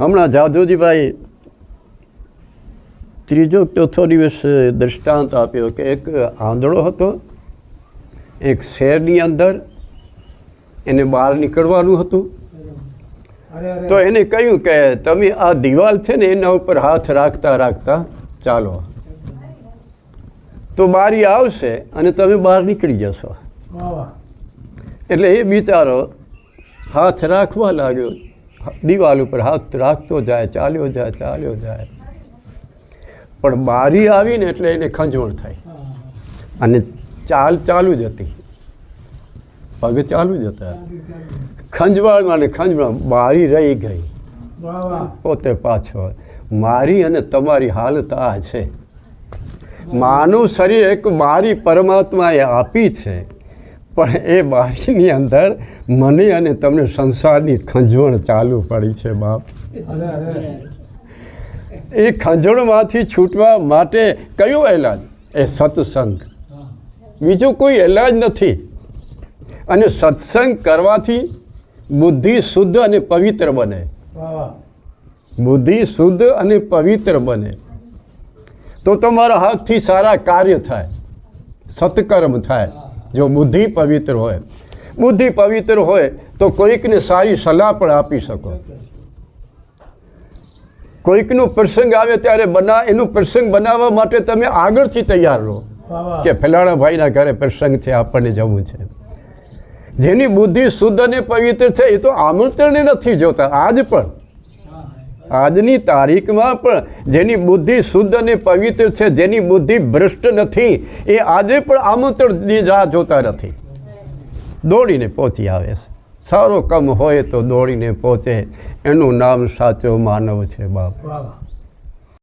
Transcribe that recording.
હમણાં જાદુજીભાઈ ત્રીજો ચોથો દિવસ દૃષ્ટાંત આપ્યો કે એક આંધળો હતો એક શહેરની અંદર એને બહાર નીકળવાનું હતું. તો એને કહ્યું કે તમે આ દિવાલ છે ને એના ઉપર હાથ રાખતા રાખતા ચાલો. તો બારી આવશે અને તમે બહાર નીકળી જશો. એટલે એ બિચારો હાથ રાખવા લાગ્યો. દિવાલ ઉપર હાથ રાખતો જાય ચાલ્યો જાય ચાલ્યો જાય. પણ બારી આવીને એટલે એને ખંજવણ થઈ અને ચાલ ચાલુ જ હતી. પગ ચાલુ જ હતા. ખંજવાળમાં ને ખંજવાળ બારી રહી ગઈ. પોતે પાછો. મારી અને તમારી હાલત આ છે. માનવ શરીર એક મારી પરમાત્માએ આપી છે. પણ એ બારીની અંદર મને અને તમને સંસારની ખંજવણ ચાલુ પડી છે, બાપ. એ ખંજણમાંથી છૂટવા માટે કયો એલાજ એ સત્સંગ. બીજો કોઈ એલાજ નથી. અને સત્સંગ કરવાથી બુદ્ધિ શુદ્ધ અને પવિત્ર બને. બુદ્ધિ શુદ્ધ અને પવિત્ર બને. તો તમારા હાથથી સારા કાર્ય થાય. સત્કર્મ થાય. જો બુદ્ધિ પવિત્ર હોય બુદ્ધિ પવિત્ર હોય તો કોઈકને સારી સલાહ પણ આપી શકો. કોઈકનો પ્રસંગ આવે ત્યારે બના એનો પ્રસંગ બનાવવા માટે તમે આગળથી તૈયાર રહો કે ફલાણા ભાઈના ઘરે પ્રસંગ છે આપણને જવું છે. જેની બુદ્ધિ શુદ્ધ અને પવિત્ર છે એ તો આમંત્રણને નથી જોતા આજ પણ. આજની તારીખમાં પણ જેની બુદ્ધિ શુદ્ધ અને પવિત્ર છે, જેની બુદ્ધિ ભ્રષ્ટ નથી, એ આજે પણ આમંત્રણની રાહ જોતા નથી. દોડીને પહોંચી આવે છે. સારો કમ હોય તો દોડીને પહોંચે એનું નામ સાચો માનવ છે બાપ.